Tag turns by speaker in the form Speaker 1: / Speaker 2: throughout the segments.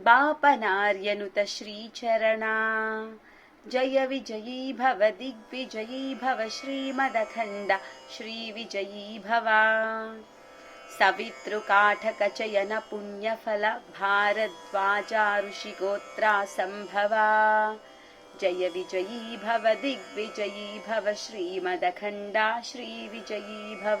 Speaker 1: बापनार्यनुत श्रीचरणा। जय विजयी भव दिग्विजयी भव श्रीमदखण्ड। श्रीविजयी भव। सवितृकाठकचयन भारद्वाजा ऋषिगोत्रा सम्भवा जय विजयी भव दिग्विजयी भव श्रीमदखण्डा। श्रीविजयी भव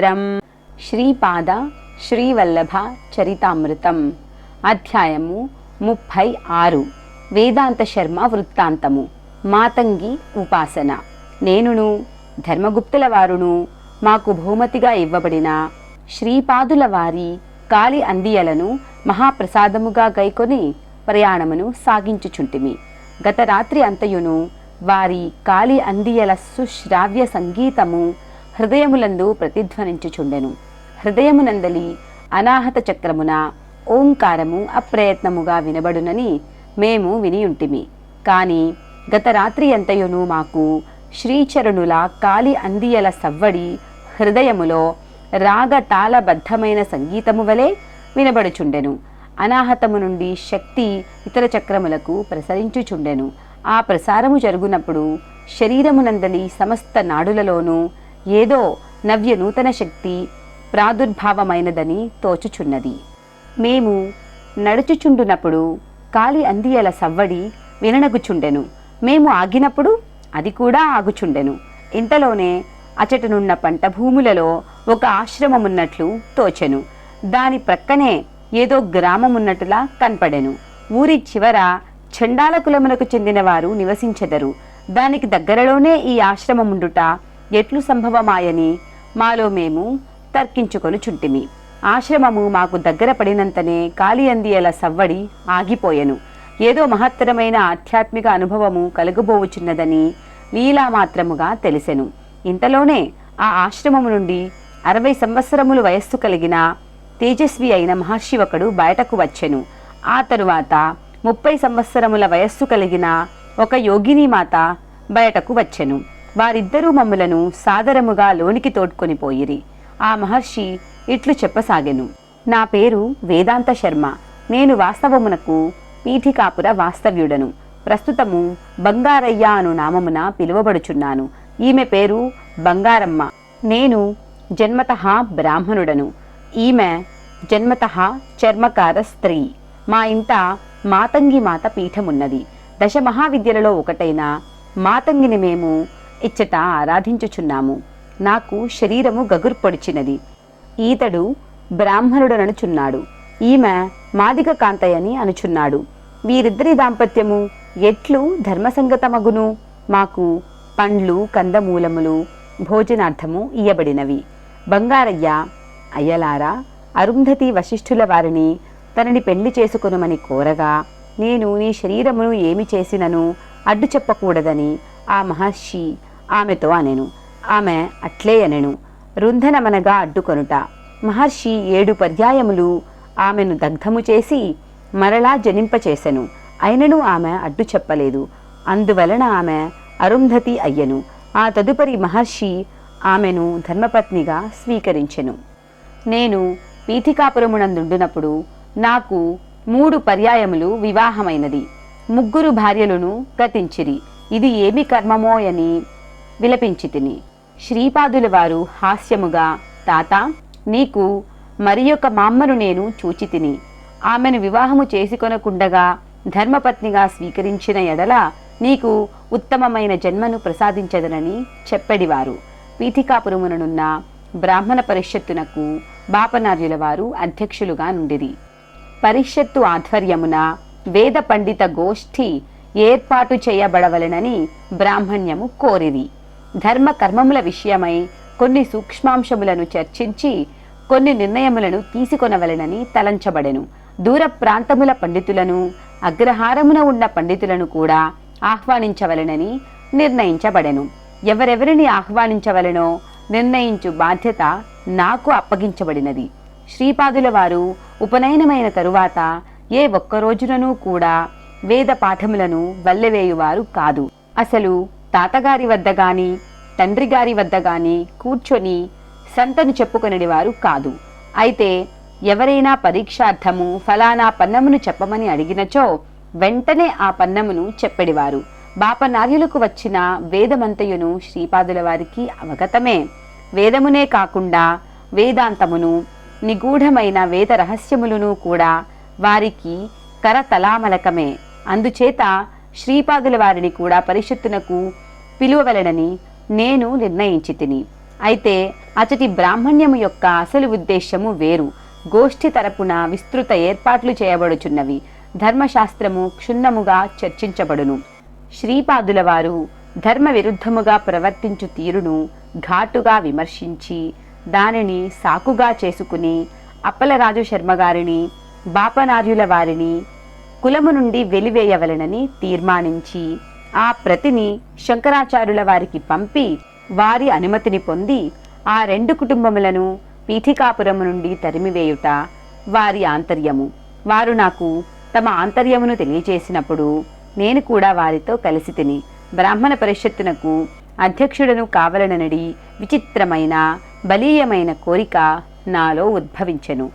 Speaker 2: స్తోత్రం శ్రీపాద శ్రీవల్లభ చరితామృతం. అధ్యాయము ముప్పై ఆరు. వేదాంత శర్మ వృత్తాంతము. మాతంగి ఉపాసన. నేనును ధర్మగుప్తుల వారును మాకు బహుమతిగా ఇవ్వబడిన శ్రీపాదుల వారి కాలి అందియలను మహాప్రసాదముగా గైకొని ప్రయాణమును సాగించుచుంటిమి. గత రాత్రి అంతయును వారి కాలి అందియల సుశ్రావ్య సంగీతము హృదయములందు ప్రతిధ్వనించుచుండెను. హృదయమునందలి అనాహత చక్రమున ఓంకారము అప్రయత్నముగా వినబడునని మేము వినియుంటిమి. కాని గత రాత్రి ఎంతయును మాకు శ్రీచరుణుల కాలి అందియల సవ్వడి హృదయములో రాగ తాళబద్ధమైన సంగీతము వలె వినబడుచుండెను. అనాహతము నుండి శక్తి ఇతర చక్రములకు ప్రసరించుచుండెను. ఆ ప్రసారము జరుగునప్పుడు శరీరమునందలి సమస్త నాడులలోనూ ఏదో నవ్య నూతన శక్తి ప్రాదుర్భావమైనదని తోచుచున్నది. మేము నడుచుచుండునప్పుడు కాలి అందియల సవ్వడి విననగుచుండెను. మేము ఆగినప్పుడు అది కూడా ఆగుచుండెను. ఇంతలోనే అచటనున్న పంట భూములలో ఒక ఆశ్రమమున్నట్లు తోచెను. దాని ప్రక్కనే ఏదో గ్రామమున్నట్టులా కనపడెను. ఊరి చివర చండాల కులములకు చెందిన వారు నివసించెదరు. దానికి దగ్గరలోనే ఈ ఆశ్రమముండుట ఎట్లు సంభవమాయని మాలో మేము తర్కించుకొనుచుంటిమి ఆశ్రమము మాకు దగ్గర పడినంతనే కాలియందియల సవ్వడి ఆగిపోయెను. ఏదో మహత్తరమైన ఆధ్యాత్మిక అనుభవము కలుగబోవుచున్నదని లీలా మాత్రముగా తెలిసెను. ఇంతలోనే ఆ ఆశ్రమము నుండి అరవై సంవత్సరములు వయస్సు కలిగిన తేజస్వి అయిన మహర్షి ఒకడు బయటకు వచ్చెను. ఆ తరువాత ముప్పై సంవత్సరముల వయస్సు కలిగిన ఒక యోగిని మాత బయటకు వచ్చెను. వారిద్దరూ మమ్ములను సాదరముగా లోనికి తోడ్కొని పోయిరి. ఆ మహర్షి ఇట్లు చెప్పసాగెను. నా పేరు వేదాంత శర్మ. నేను వాస్తవమునకు పీఠికాపుర వాస్తవ్యుడను. ప్రస్తుతము బంగారయ్య అను నామమున పిలువబడుచున్నాను. ఈమె పేరు బంగారమ్మ. నేను జన్మత బ్రాహ్మణుడను. ఈమె జన్మత చర్మకార స్త్రీ. మా ఇంట మాతంగి మాత పీఠమున్నది. దశ మహావిద్యలలో ఒకటైన మాతంగిని మేము ఇచ్చట ఆరాధించుచున్నాము. నాకు శరీరము గగుర్పొడిచినది. ఈతడు బ్రాహ్మణుడననుచున్నాడు. ఈమె మాదిక కాంతయ్యని అనుచున్నాడు. వీరిద్దరి దాంపత్యము ఎట్లు ధర్మసంగతమగును? మాకు పండ్లు కందమూలములు భోజనార్థము ఇయ్యబడినవి. బంగారయ్య అయ్యలారా అరుంధతి వశిష్ఠుల వారిని తనని పెళ్ళి చేసుకొనుమని కోరగా నేను నీ శరీరమును ఏమి చేసినను అడ్డు చెప్పకూడదని ఆ మహర్షి ఆమెతో అనెను. ఆమె అట్లే అనెను. రుంధనమనగా అడ్డుకొనుట. మహర్షి ఏడు పర్యాయములు ఆమెను దగ్ధము చేసి మరలా జనింపచేసెను. అయినను ఆమె అడ్డు చెప్పలేదు. అందువలన ఆమె అరుంధతి అయ్యెను. ఆ తదుపరి మహర్షి ఆమెను ధర్మపత్నిగా స్వీకరించెను. నేను పీఠికాపురమునందుండునప్పుడు నాకు మూడు పర్యాయములు వివాహమైనది. ముగ్గురు భార్యలను గతించిరి. ఇది ఏమి కర్మమోయని విలపించి తిని. శ్రీపాదుల వారు హాస్యముగా తాత నీకు మరి యొక్క మామ్మను నేను చూచి తిని. ఆమెను వివాహము చేసుకొనకుండగా ధర్మపత్నిగా స్వీకరించిన ఎడల నీకు ఉత్తమమైన జన్మను ప్రసాదించదనని చెప్పడివారు. పీఠికాపురముననున్న బ్రాహ్మణ పరిషత్తునకు బాపనార్యుల వారు అధ్యక్షులుగా నుండిరి. పరిషత్తు ఆధ్వర్యమున వేద పండిత గోష్ఠి ఏర్పాటు చేయబడవలెనని బ్రాహ్మణ్యము కోరిరి. ధర్మ కర్మముల విషయమై కొన్ని సూక్ష్మాంశములను చర్చించి కొన్ని నిర్ణయములను తీసుకొనవలెనని తలంచబడెను. దూర ప్రాంతముల పండితులను అగ్రహారమున ఉన్న పండితులను కూడా ఆహ్వానించవలెనని నిర్ణయించబడెను. ఎవరెవరిని ఆహ్వానించవలెనో నిర్ణయించు బాధ్యత నాకు అప్పగించబడినది. శ్రీపాదుల వారు ఉపనయనమైన తరువాత ఏ ఒక్క రోజుననూ కూడా వేద పాఠములను వల్లెవేయువారు కాదు. అసలు తాతగారి వద్ద గాని తండ్రి గారి వద్ద గాని కూర్చొని సంతను చెప్పుకొనివారు కాదు. అయితే ఎవరైనా పరీక్షార్థము ఫలానా పన్నమును చెప్పమని అడిగినచో వెంటనే ఆ పన్నమును చెప్పెడివారు బాపనార్యులకు వచ్చిన వేదమంతయును శ్రీపాదుల వారికి అవగతమే. వేదమునే కాకుండా వేదాంతమును నిగూఢమైన వేద రహస్యములను కూడా వారికి కరతలామలకమే. అందుచేత శ్రీపాదుల వారిని కూడా పరిషత్తునకు పిలువవలెనని నేను నిర్ణయించి తిని అయితే అతటి బ్రాహ్మణ్యము యొక్క అసలు ఉద్దేశము వేరు. గోష్ఠి తరపున విస్తృత ఏర్పాట్లు చేయబడుచున్నవి. ధర్మశాస్త్రము క్షుణ్ణముగా చర్చించబడును. శ్రీపాదుల వారు ధర్మ విరుద్ధముగా ప్రవర్తించు తీరును ఘాటుగా విమర్శించి దానిని సాకుగా చేసుకుని అప్పలరాజు శర్మ గారిని బాపనార్యుల వారిని కులము నుండి వెలివేయవలెనని తీర్మానించి ఆ ప్రతిని శంకరాచార్యుల వారికి పంపి వారి అనుమతిని పొంది ఆ రెండు కుటుంబములను పీఠికాపురము నుండి తరిమివేయుట వారి ఆంతర్యము. వారు నాకు తమ ఆంతర్యమును తెలియచేసినప్పుడు నేను కూడా వారితో కలిసి తిని బ్రాహ్మణ పరిషత్తునకు అధ్యక్షుడను కావలననడి విచిత్రమైన బలీయమైన కోరిక నాలో ఉద్భవించెను.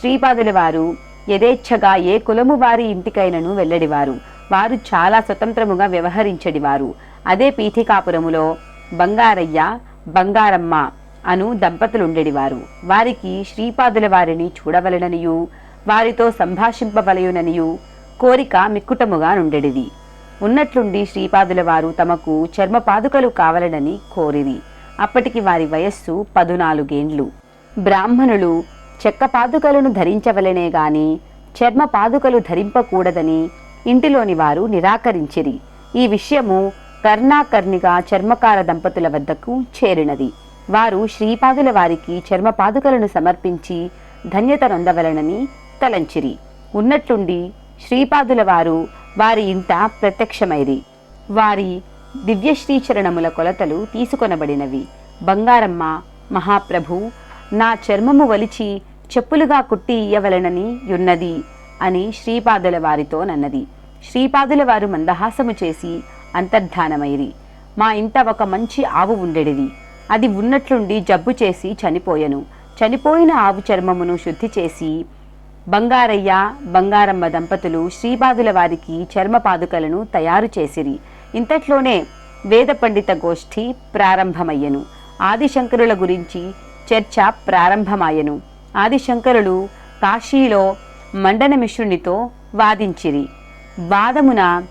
Speaker 2: శ్రీపాదుల వారు యథేచ్ఛగా ఏ కులము వారి ఇంటికైనను వెల్లడివారు. వారు చాలా స్వతంత్రముగా వ్యవహరించడివారు. అదే పీఠికాపురములో బంగారయ్య బంగారమ్మ అను దంపతులుండెడివారు. వారికి శ్రీపాదుల వారిని చూడవలననియు వారితో సంభాషింపవలయుననియు కోరిక మిక్కుటముగా నుండెడిది. ఉన్నట్లుండి శ్రీపాదుల వారు తమకు చర్మపాదుకలు కావలనని కోరిది అప్పటికి వారి వయస్సు పదునాలుగేండ్లు. బ్రాహ్మణులు చెక్క పాదుకలను ధరించవలనే గాని చర్మ పాదుకలు ధరింపకూడదని ఇంటిలోని వారు నిరాకరించిరి. ఈ విషయము కర్ణాకర్ణిగా చర్మకార దంపతుల వద్దకు చేరినది. వారు శ్రీపాదుల వారికి చర్మ పాదుకలను సమర్పించి ధన్యత నొందవలనని తలంచిరి. ఉన్నట్లుండి శ్రీపాదుల వారు వారి ఇంట ప్రత్యక్షమైరి. వారి దివ్యశ్రీచరణముల కొలతలు తీసుకొనబడినవి. బంగారమ్మ మహాప్రభు నా చర్మము వలిచి చెప్పులుగా కుట్టి ఇయ్యవలెనని యున్నది అని శ్రీపాదుల వారితో నన్నది. శ్రీపాదుల వారు మందహాసము చేసి అంతర్ధానమైరి. మా ఇంట ఒక మంచి ఆవు ఉండెడిది. అది ఉన్నట్లుండి జబ్బు చేసి చనిపోయెను. చనిపోయిన ఆవు చర్మమును శుద్ధి చేసి బంగారయ్య బంగారమ్మ దంపతులు శ్రీపాదుల వారికి చర్మ పాదుకలను తయారు చేసిరి. ఇంతట్లోనే వేద పండిత గోష్ఠి ప్రారంభమయ్యెను. ఆదిశంకరుల గురించి చర్చ ప్రారంభమాయెను. ఆదిశంకరులు కాశీలో మండనమిశ్రునితో వాదించిరి. వాదమున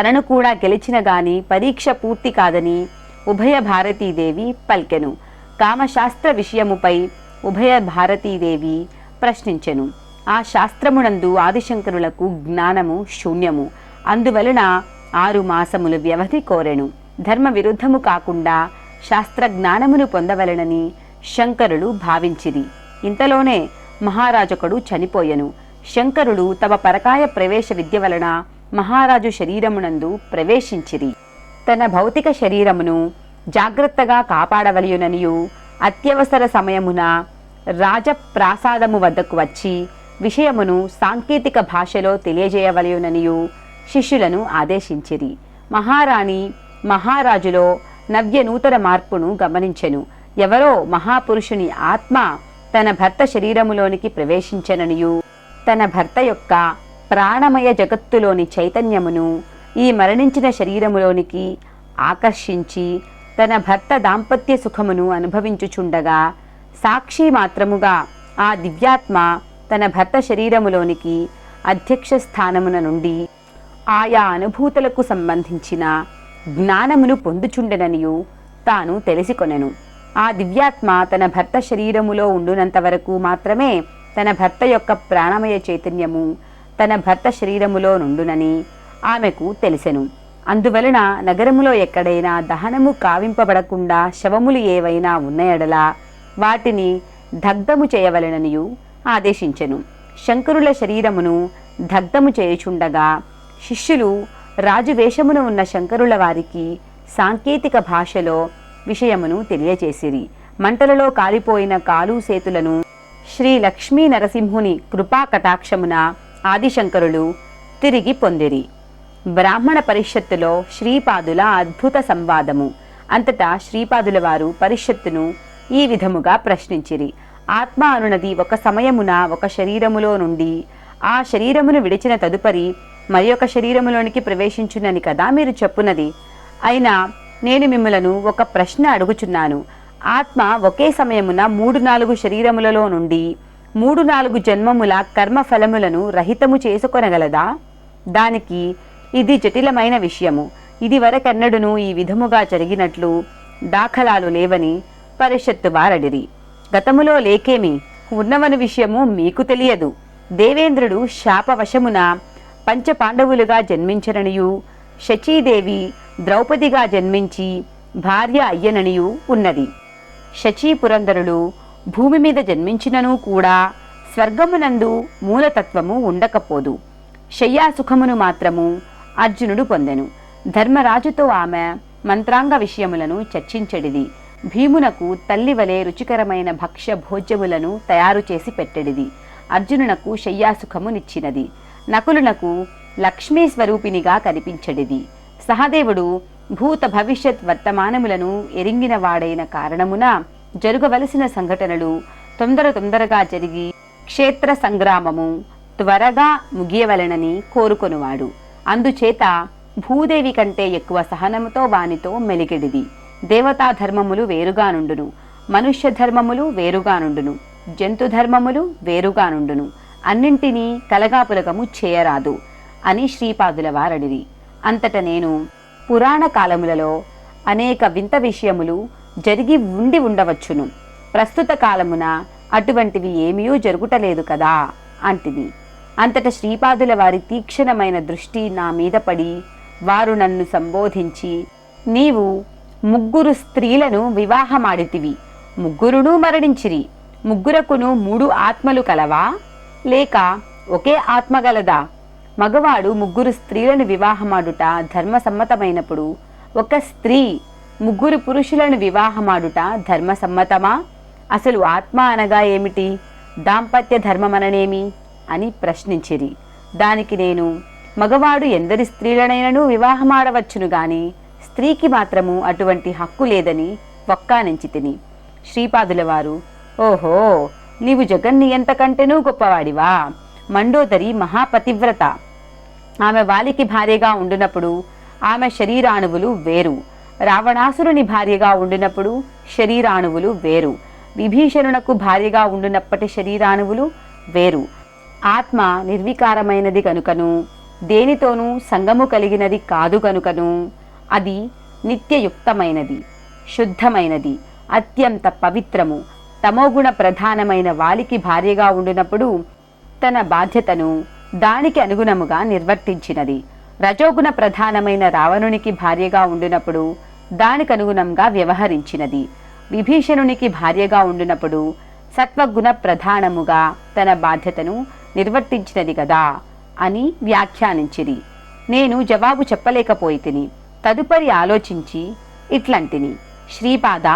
Speaker 2: తనను కూడా గెలిచిన గాని పరీక్ష పూర్తి కాదని ఉభయ భారతీదేవి పల్కెను. కామశాస్త్ర విషయముపై ఉభయ భారతీదేవి ప్రశ్నించెను. ఆ శాస్త్రమునందు ఆదిశంకరులకు జ్ఞానము శూన్యము. అందువలన ఆరు మాసములు వ్యవధి కోరెను. ధర్మ విరుద్ధము కాకుండా శాస్త్ర జ్ఞానమును పొందవలెనని శంకరులు భావించిరి. ఇంతలోనే మహారాజొకడు చనిపోయెను. శంకరుడు తమ పరకాయ ప్రవేశ విద్య వలన మహారాజు శరీరమునందు ప్రవేశించిరి. తన భౌతిక శరీరమును జాగ్రత్తగా కాపాడవలయుననియు అత్యవసర సమయమున రాజప్రాసాదము వద్దకు వచ్చి విషయమును సాంకేతిక భాషలో తెలియజేయవలయుననియు శిష్యులను ఆదేశించిరి. మహారాణి మహారాజులో నవ్య నూతన మార్పును గమనించెను. ఎవరో మహాపురుషుని ఆత్మ తన భర్త శరీరములోనికి ప్రవేశించననియు. తన భర్త యొక్క ప్రాణమయ జగత్తులోని చైతన్యమును ఈ మరణించిన శరీరములోనికి ఆకర్షించి తన భర్త దాంపత్య సుఖమును అనుభవించుచుండగా సాక్షి మాత్రముగా ఆ దివ్యాత్మ తన భర్త శరీరములోనికి అధ్యక్ష స్థానమున నుండి ఆయా అనుభూతులకు సంబంధించిన జ్ఞానమును పొందుచుండెననియు తాను తెలిసికొనెను. ఆ దివ్యాత్మ తన భర్త శరీరములో ఉండునంత వరకు మాత్రమే తన భర్త యొక్క ప్రాణమయ చైతన్యము తన భర్త శరీరములో నుండునని ఆమెకు తెలిసెను. అందువలన నగరములో ఎక్కడైనా దహనము కావింపబడకుండా శవములు ఏవైనా ఉన్నయడలా వాటిని దగ్ధము చేయవలెననియు ఆదేశించెను. శంకరుల శరీరమును దగ్ధము చేయుచుండగా శిష్యులు రాజు వేషమున ఉన్న శంకరుల వారికి సాంకేతిక భాషలో విషయమును తెలియచేసిరి. మంటలలో కాలిపోయిన కాలు సేతులను శ్రీ లక్ష్మీ నరసింహుని కృపా కటాక్షమున ఆదిశంకరులు తిరిగి పొందిరి. బ్రాహ్మణ పరిషత్తులో శ్రీపాదుల అద్భుత సంవాదము. అంతటా శ్రీపాదుల వారు పరిషత్తును ఈ విధముగా ప్రశ్నించిరి. ఆత్మ అనునది ఒక సమయమున ఒక శరీరములో నుండి ఆ శరీరమును విడిచిన తదుపరి మరి ఒక శరీరములోనికి ప్రవేశించునని కదా మీరు చెప్పునది. అయినా నేను మిమ్మలను ఒక ప్రశ్న అడుగుచున్నాను. ఆత్మ ఒకే సమయమున మూడు నాలుగు శరీరములలో నుండి మూడు నాలుగు జన్మముల కర్మ ఫలములను రహితము చేసుకొనగలదా? దానికి ఇది జటిలమైన విషయము. ఇదివరకెన్నడును ఈ విధముగా జరిగినట్లు దాఖలాలు లేవని పరిషత్తు వారడిరి. గతములో లేకేమి? ఉన్నవని విషయము మీకు తెలియదు. దేవేంద్రుడు శాపవశమున పంచపాండవులుగా జన్మించననియు శచీదేవి ద్రౌపదిగా జన్మించి భార్య అయ్యననియు ఉన్నది. శచీ పురంధరులు భూమి మీద జన్మించినను కూడా స్వర్గమునందు మూలతత్వము ఉండకపోదు. శయ్యాసుఖమును మాత్రము అర్జునుడు పొందెను. ధర్మరాజుతో ఆమె మంత్రాంగ విషయములను చర్చించెడిది. భీమునకు తల్లి వలె రుచికరమైన భక్ష్య భోజ్యములను తయారు చేసి పెట్టెడిది. అర్జునునకు శయ్యాసుఖమునిచ్చినది. నకులునకు లక్ష్మీ స్వరూపినిగా కనిపించడిది. సహదేవుడు భూత భవిష్యత్ వర్తమానములను ఎరింగిన వాడైన కారణమున జరుగవలసిన సంఘటనలు తొందర తొందరగా జరిగి క్షేత్ర సంగ్రామము త్వరగా ముగియవలెనని కోరుకొనువాడు. అందుచేత భూదేవి కంటే ఎక్కువ సహనముతో వానితో మెలిగెడిది. దేవతా ధర్మములు వేరుగా నుండును. మనుష్య ధర్మములు వేరుగా నుండును. జంతు ధర్మములు వేరుగా నుండును. అన్నింటినీ కలగాపులగము చేయరాదు. అని శ్రీపాదుల వారడిది. అంతట నేను పురాణ కాలములలో అనేక వింత విషయములు జరిగి ఉండి ఉండవచ్చును. ప్రస్తుత కాలమున అటువంటివి ఏమీయూ జరుగుటలేదు కదా అంటిది. అంతట శ్రీపాదుల వారి తీక్షణమైన దృష్టి నా మీద పడి వారు నన్ను సంబోధించి నీవు ముగ్గురు స్త్రీలను వివాహమాడితివి. ముగ్గురును మరణించిరి. ముగ్గురకును మూడు ఆత్మలు కలవా? లేక ఒకే ఆత్మ గలదా? మగవాడు ముగ్గురు స్త్రీలను వివాహమాడుట ధర్మసమ్మతమైనప్పుడు ఒక స్త్రీ ముగ్గురు పురుషులను వివాహమాడుట ధర్మసమ్మతమా? అసలు ఆత్మ అనగా ఏమిటి? దాంపత్య ధర్మమననేమి అని ప్రశ్నించిరి. దానికి నేను మగవాడు ఎందరి స్త్రీలనైనను వివాహమాడవచ్చును గాని స్త్రీకి మాత్రము అటువంటి హక్కు లేదని వక్కానించి తిని. శ్రీపాదుల వారు ఓహో నీవు జగన్నియంత కంటేనూ గొప్పవాడివా? మండోదరి మహాపతివ్రత. ఆమె వాలికి భార్యగా ఉండినప్పుడు ఆమె శరీరాణువులు వేరు. రావణాసురుని భార్యగా ఉండినప్పుడు శరీరాణువులు వేరు. విభీషణునకు భార్యగా ఉండినప్పటి శరీరాణువులు వేరు. ఆత్మ నిర్వికారమైనది కనుకను దేనితోనూ సంగము కలిగినది కాదు కనుకను అది నిత్యయుక్తమైనది శుద్ధమైనది అత్యంత పవిత్రము. తమోగుణ ప్రధానమైన వాలికి భార్యగా ఉండినప్పుడు తన బాధ్యతను దానికి అనుగుణముగా నిర్వర్తించినది. రజోగుణ ప్రధానమైన రావణునికి భార్యగా ఉండినప్పుడు దానికనుగుణంగా వ్యవహరించినది. విభీషణునికి భార్యగా ఉండినప్పుడు సత్వగుణ ప్రధానముగా తన బాధ్యతను నిర్వర్తించినది కదా అని వ్యాఖ్యానించిరి. నేను జవాబు చెప్పలేకపోయితిని. తదుపరి ఆలోచించి ఇట్లంటిని. శ్రీపాద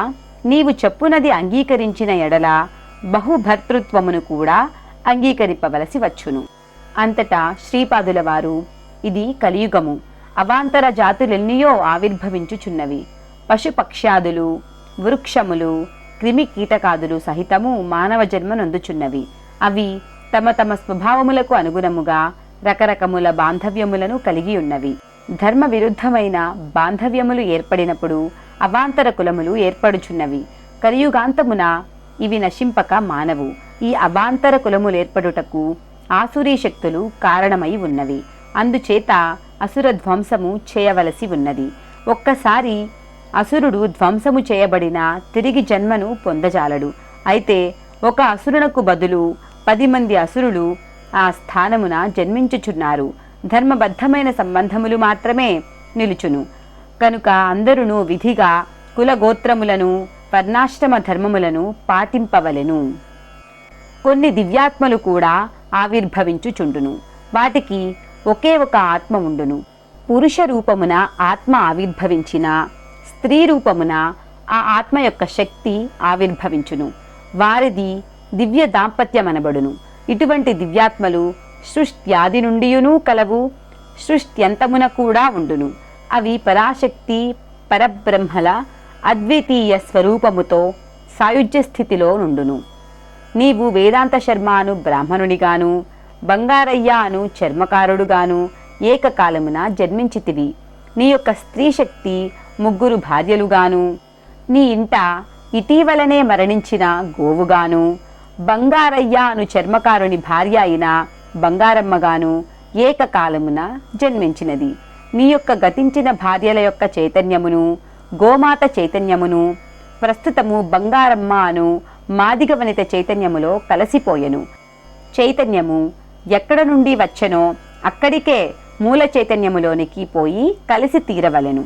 Speaker 2: నీవు చెప్పునది అంగీకరించిన ఎడల బహుభర్తృత్వమును కూడా అంగీకరింపవలసి వచ్చును. అంతటా శ్రీపాదుల వారు ఇది కలియుగము. అవాంతర జాతులెన్నయో ఆవిర్భవించుచున్నవి. పశుపక్ష్యాదులు వృక్షములు క్రిమి కీటకాదులు సహితము మానవ జన్మ నొందుచున్నవి. అవి తమ తమ స్వభావములకు అనుగుణముగా రకరకముల బాంధవ్యములను కలిగి ఉన్నవి ధర్మ విరుద్ధమైన బాంధవ్యములు ఏర్పడినప్పుడు అవాంతర కులములు ఏర్పడుచున్నవి. కలియుగాంతమున ఇవి నశింపక మానవు. ఈ అవాంతర కులములు ఏర్పడుటకు ఆసురీ శక్తులు కారణమై ఉన్నవి. అందుచేత అసుర ధ్వంసము చేయవలసి ఉన్నది. ఒక్కసారి అసురుడు ధ్వంసము చేయబడిన తిరిగి జన్మను పొందజాలడు. అయితే ఒక అసురునకు బదులు పది మంది అసురులు ఆ స్థానమున జన్మించుచున్నారు. ధర్మబద్ధమైన సంబంధములు మాత్రమే నిలుచును. కనుక అందరును విధిగా కులగోత్రములను వర్ణాశ్రమ ధర్మములను పాటింపవలెను. కొన్ని దివ్యాత్మలు కూడా ఆవిర్భవించుచుండును. వాటికి ఒకే ఒక ఆత్మ ఉండును. పురుష రూపమున ఆత్మ ఆవిర్భవించిన స్త్రీ రూపమున ఆ ఆత్మ యొక్క శక్తి ఆవిర్భవించును. వారిది దివ్య దాంపత్యమనబడును. ఇటువంటి దివ్యాత్మలు సృష్ట్యాది నుండియును కలవు సృష్ట్యంతమున కూడా ఉండును. అవి పరాశక్తి పరబ్రహ్మల అద్వితీయ స్వరూపముతో సాయుజ్య స్థితిలో నుండును. నీవు వేదాంత శర్మ అను బ్రాహ్మణునిగాను బంగారయ్య అను చర్మకారుడుగాను ఏకకాలమున జన్మించితివి. నీ యొక్క స్త్రీ శక్తి ముగ్గురు భార్యలుగాను నీ ఇంట ఇటీవలనే మరణించిన గోవుగాను బంగారయ్య అను చర్మకారుని భార్య అయిన బంగారమ్మగాను ఏకకాలమున జన్మించినది. నీ యొక్క గతించిన భార్యల యొక్క చైతన్యమును గోమాత చైతన్యమును ప్రస్తుతము బంగారమ్మ అను మాదిగ వనిత చైతన్యములో కలసిపోయెను. చైతన్యము ఎక్కడ నుండి వచ్చెనో అక్కడికే మూల చైతన్యములోనికి పోయి కలిసి తీరవలెను.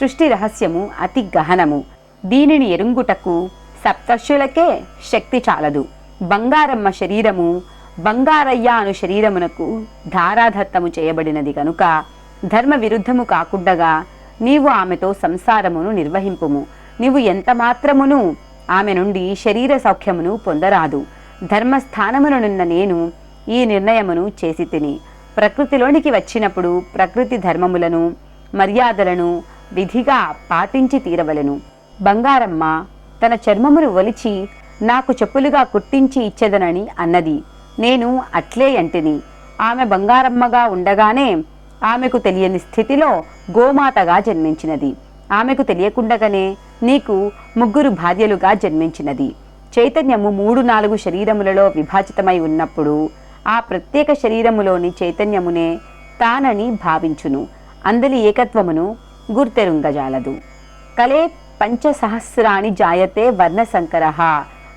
Speaker 2: సృష్టి రహస్యము అతి గహనము. దీనిని ఎరుంగుటకు సప్తర్షులకే శక్తి చాలదు. బంగారమ్మ శరీరము బంగారయ్య అను శరీరమునకు ధారాధత్తము చేయబడినది కనుక ధర్మ విరుద్ధము కాకుండగా నీవు ఆమెతో సంసారమును నిర్వహింపుము. నీవు ఎంత మాత్రమును ఆమె నుండి శరీర సౌఖ్యమును పొందరాదు. ధర్మస్థానమునున్న నేను ఈ నిర్ణయమును చేసి తిని ప్రకృతిలోనికి వచ్చినప్పుడు ప్రకృతి ధర్మములను మర్యాదలను విధిగా పాటించి తీరవలెను. బంగారమ్మ తన చర్మమును ఒలిచి నాకు చెప్పులుగా కుట్టించి ఇచ్చేదనని అన్నది. నేను అట్లే అంటిని. ఆమె బంగారమ్మగా ఉండగానే ఆమెకు తెలియని స్థితిలో గోమాతగా జన్మించినది. ఆమెకు తెలియకుండగానే నీకు ముగ్గురు భార్యలుగా జన్మించినది. చైతన్యము మూడు నాలుగు శరీరములలో విభాజితమై ఉన్నప్పుడు ఆ ప్రత్యేక శరీరములోని చైతన్యమునే తానని భావించును. అందలి ఏకత్వమును గుర్తెరుంగజాలదు. కలే పంచసహస్రాణి జాయతే వర్ణశంకర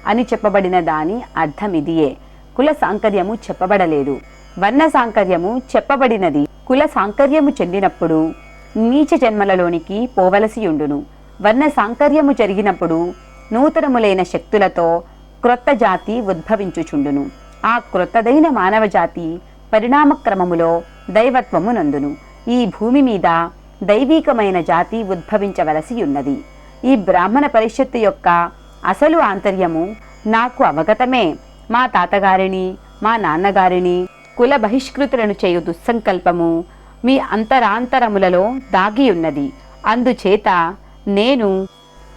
Speaker 2: అని చెప్పబడిన దాని అర్థమిదియే. కుల సాంకర్యము చెప్పబడలేదు. వర్ణ సాంకర్యము చెప్పబడినది. కుల సాంకర్యము చెందినప్పుడు నీచ జన్మలలోనికి పోవలసి ఉండును. వర్ణ సాంకర్యము జరిగినప్పుడు నూతనములైన శక్తులతో క్రొత్త జాతి ఉద్భవించుచుండును. ఆ క్రొత్తదైన మానవ జాతి పరిణామక్రమములో దైవత్వము నందును. ఈ భూమి మీద దైవీకమైన జాతి ఉద్భవించవలసి ఉన్నది. ఈ బ్రాహ్మణ పరిషత్తు యొక్క అసలు ఆంతర్యము నాకు అవగతమే. మా తాతగారిని మా నాన్నగారిని కుల బహిష్కృతులను చేయు దుస్సంకల్పము మీ అంతరాంతరములలో దాగి ఉన్నది అందుచేత నేను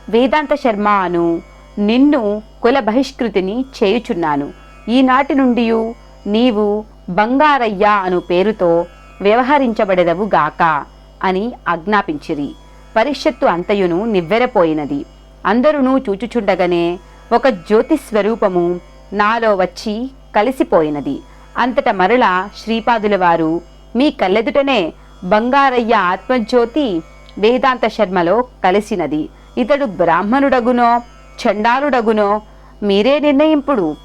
Speaker 2: వేదాంత శర్మ అను నిన్ను కుల బహిష్కృతిని చేయుచున్నాను. ఈనాటి నుండి నీవు బంగారయ్య అను పేరుతో వ్యవహరించబడెదవు గాక అని ఆజ్ఞాపించిరి. పరిషత్తు అంతయును నివ్వెరపోయినది. అందరూ చూచుచుండగానే ఒక జ్యోతిస్వరూపము నాలో వచ్చి కలిసిపోయినది. అంతట మరల శ్రీపాదుల వారు మీ కళ్ళెదుటనే బంగారయ్య ఆత్మజ్యోతి వేదాంత శర్మలో కలిసినది. ఇతడు బ్రాహ్మణుడగునో చండాలుడగునో మీరే నిర్ణయింపుడు.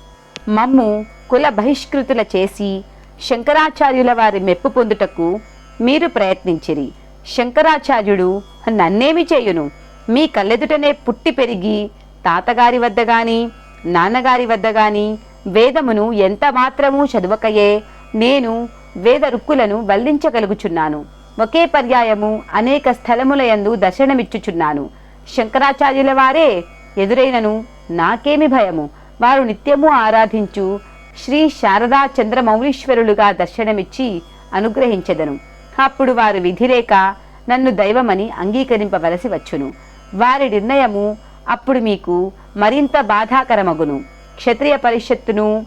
Speaker 2: మమ్ము కుల బహిష్కృతుల చేసి శంకరాచార్యుల వారి మెప్పు పొందుటకు మీరు ప్రయత్నించిరి. శంకరాచార్యుడు నన్నేమి చేయును? మీ కళ్ళెదుటనే పుట్టి పెరిగి తాతగారి వద్ద కానీ నాన్నగారి వద్ద కానీ వేదమును ఎంత మాత్రము చదువకయే నేను వేద రుక్కులను వల్లించగలుగుచున్నాను. ఒకే పర్యాయము అనేక స్థలములయందు దర్శనమిచ్చుచున్నాను. శంకరాచార్యుల వారే ఎదురైనను నాకేమి భయము. వారు నిత్యము ఆరాధించు శ్రీ శారదా చంద్రమౌళీశ్వరులుగా దర్శనమిచ్చి అనుగ్రహించెదను. అప్పుడు వారు విధిరేక నన్ను దైవమని అంగీకరింపవలసి వచ్చును. వారి నిర్ణయము అప్పుడు మీకు మరింత బాధాకరమగును. క్షత్రియ పరిషత్తును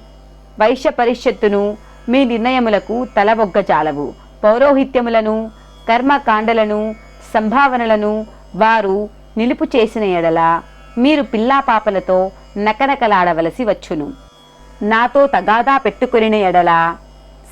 Speaker 2: వైశ్య పరిషత్తును మీ నిర్ణయములకు తలవొగ్గజాలవు. పౌరోహిత్యములను కర్మకాండలను సంభావనలను వారు నిలుపు చేసిన ఎడల మీరు పిల్లా పాపలతో నకనకలాడవలసి వచ్చును. నాతో తగాదా పెట్టుకునిన ఎడల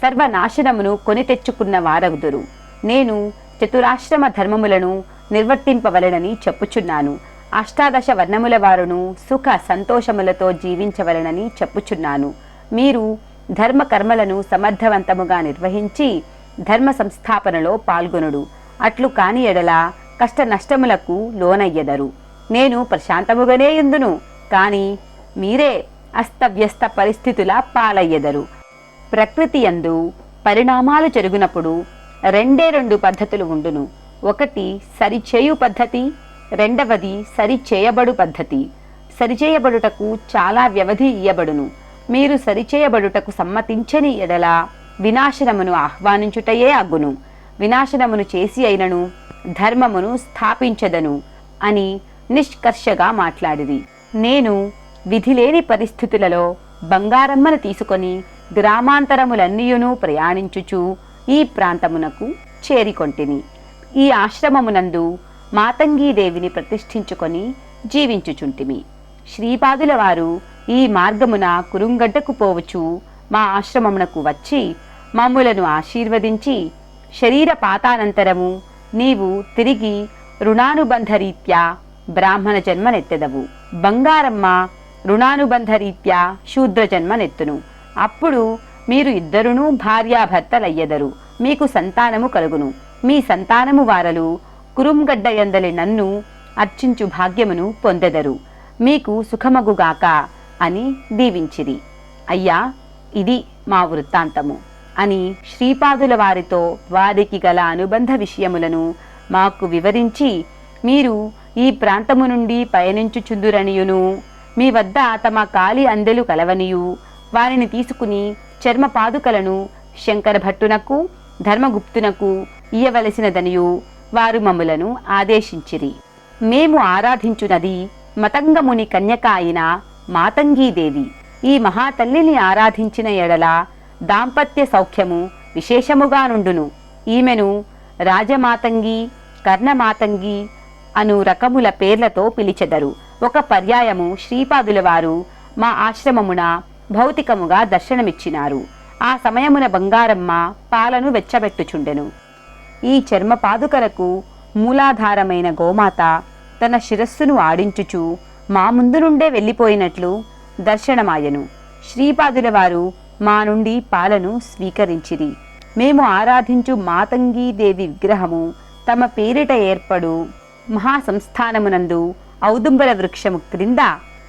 Speaker 2: సర్వనాశనమును కొని తెచ్చుకున్న వారగుదురు. నేను చతురాశ్రమ ధర్మములను నిర్వర్తింపవలెనని చెప్పుచున్నాను. అష్టాదశ వర్ణముల వారును సుఖ సంతోషములతో జీవించవలనని చెప్పుచున్నాను. మీరు ధర్మ కర్మలను సమర్థవంతముగా నిర్వహించి ధర్మ సంస్థాపనలో పాల్గొనుడు. అట్లు కాని ఎడల కష్ట నష్టములకు లోనయ్యెదరు. నేను ప్రశాంతముగానే ఎందును? కానీ మీరే అస్తవ్యస్త పరిస్థితుల పాలయ్యెదరు. ప్రకృతి యందు పరిణామాలు జరుగునప్పుడు రెండే రెండు పద్ధతులు ఉండును. ఒకటి సరిచేయు పద్ధతి రెండవది సరిచేయబడు పద్ధతి. సరిచేయబడుటకు చాలా వ్యవధి ఇయ్యబడును. మీరు సరిచేయబడుటకు సమ్మతించని ఎడల వినాశనమును ఆహ్వానించుటయే అగ్గును వినాశనమును చేసి అయినను ధర్మమును స్థాపించదను అని నిష్కర్షగా మాట్లాడిది నేను విధిలేని పరిస్థితులలో బంగారమ్మను తీసుకొని గ్రామాంతరములన్నీయును ప్రయాణించుచు ఈ ప్రాంతమునకు చేరికొంటిని. ఈ ఆశ్రమమునందు మాతంగీదేవిని ప్రతిష్ఠించుకొని జీవించుచుంటిమి. శ్రీపాదుల వారు ఈ మార్గమున కురుంగడ్డకు పోవచ్చు. మా ఆశ్రమమునకు వచ్చి మమ్ములను ఆశీర్వదించి శరీర పాతానంతరము నీవు తిరిగి రుణానుబంధరీత్యా బ్రాహ్మణ జన్మనెత్తెదవు. బంగారమ్మ రుణానుబంధరీత్యా శూద్ర జన్మనెత్తును. అప్పుడు మీరు ఇద్దరునూ భార్యాభర్తలయ్యెదరు. మీకు సంతానము కలుగును. మీ సంతానము వారలు కురుంగడ్డ ఎందలి నన్ను అర్చించు భాగ్యమును పొందెదరు. మీకు సుఖమగుగాక అని దీవించిరి. అయ్యా ఇది మా వృత్తాంతము అని శ్రీపాదుల వారితో వారికి గల అనుబంధ విషయములను మాకు వివరించి మీరు ఈ ప్రాంతము నుండి పయనించుచుందురనియును. మీ వద్ద తమ కాలి అందెలు కలవనియు. వారిని తీసుకుని చర్మ పాదుకలను శంకర భట్టునకు ధర్మగుప్తునకు ఇయ్యవలసినదనియు. వారు మమ్ములను ఆదేశించిరి. మేము ఆరాధించునది మతంగముని కన్యక అయిన మాతంగీదేవి. ఈ మహాతల్లిని ఆరాధించిన ఎడల దాంపత్య సౌఖ్యము విశేషముగా నుండును. ఈమెను రాజమాతంగి కర్ణమాతంగి అను రకముల పేర్లతో పిలిచెదరు. ఒక పర్యాయము శ్రీపాదుల వారు మా ఆశ్రమమున భౌతికముగా దర్శనమిచ్చినారు. ఆ సమయమున బంగారమ్మ పాలను వెచ్చబెట్టుచుండెను. ఈ చర్మ పాదుకలకు మూలాధారమైన గోమాత తన శిరస్సును ఆడించుచు మా ముందు నుండే వెళ్ళిపోయినట్లు దర్శనమాయెను. శ్రీపాదుల వారు మా నుండి పాలను స్వీకరించిరి. మేము ఆరాధించు మాతంగీదేవి విగ్రహము తమ పేరిట ఏర్పడు మహాసంస్థానమునందు ఔదుంబర వృక్షము క్రింద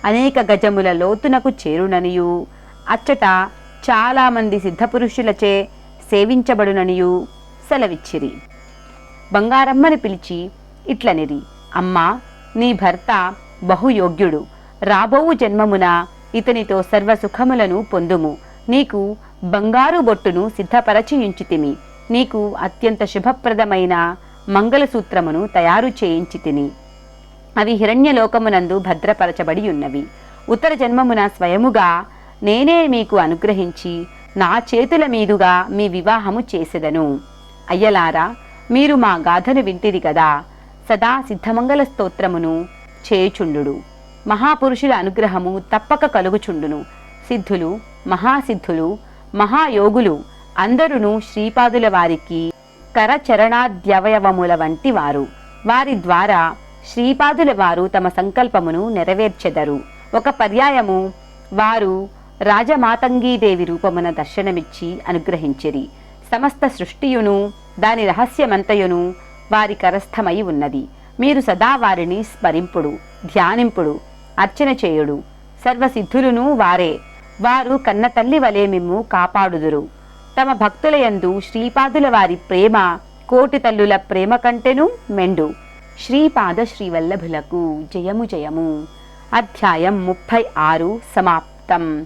Speaker 2: అనేక గజముల లోతునకు చేరుననియు. అచ్చట చాలామంది సిద్ధపురుషులచే సేవించబడుననియు. సెలవిచ్చిరి. బంగారమ్మని పిలిచి ఇట్లనిరి అమ్మా నీ భర్త బహుయోగ్యుడు. రాబోవు జన్మమున ఇతనితో సర్వ సుఖములను పొందుము. నీకు బంగారు బొట్టును సిద్ధపరచియుంచితిమి నీకు అత్యంత శుభప్రదమైన మంగళసూత్రమును తయారు చేయించి తిని అవి హిరణ్యలోకమునందు భద్రపరచబడి ఉన్నవి. ఉత్తర జన్మమున స్వయముగా నేనే మీకు అనుగ్రహించి నా చేతుల మీదుగా మీ వివాహము చేసెదను. అయ్యలారా మీరు మా గాథను వింటిరి కదా. సదా సిద్ధమంగళ స్తోత్రమును చేయుచుండు మహాపురుషుల అనుగ్రహము తప్పక కలుగుచుండును. సిద్ధులు మహాసిద్ధులు మహాయోగులు అందరును శ్రీపాదుల వారికి కరచరణాద్యవయవముల వంటి వారు. వారి ద్వారా శ్రీపాదుల వారు తమ సంకల్పమును నెరవేర్చెదరు. ఒక పర్యాయము వారు రాజమాతంగీదేవి రూపమున దర్శనమిచ్చి అనుగ్రహించిరి. సమస్త సృష్టియును దాని రహస్యమంతయును వారి కరస్థమై ఉన్నది. మీరు సదా వారిని స్మరింపుడు ధ్యానింపుడు అర్చన చేయుడు. సర్వసిద్ధులును వారే. వారు కన్న తల్లి వలె మిమ్ము కాపాడుదురు. తమ భక్తులయందు శ్రీపాదుల వారి ప్రేమ కోటి తల్లుల ప్రేమ కంటెను మెండు. శ్రీపాద శ్రీవల్లభులకు జయము జయము. అధ్యాయం ముప్పై ఆరు సమాప్తం.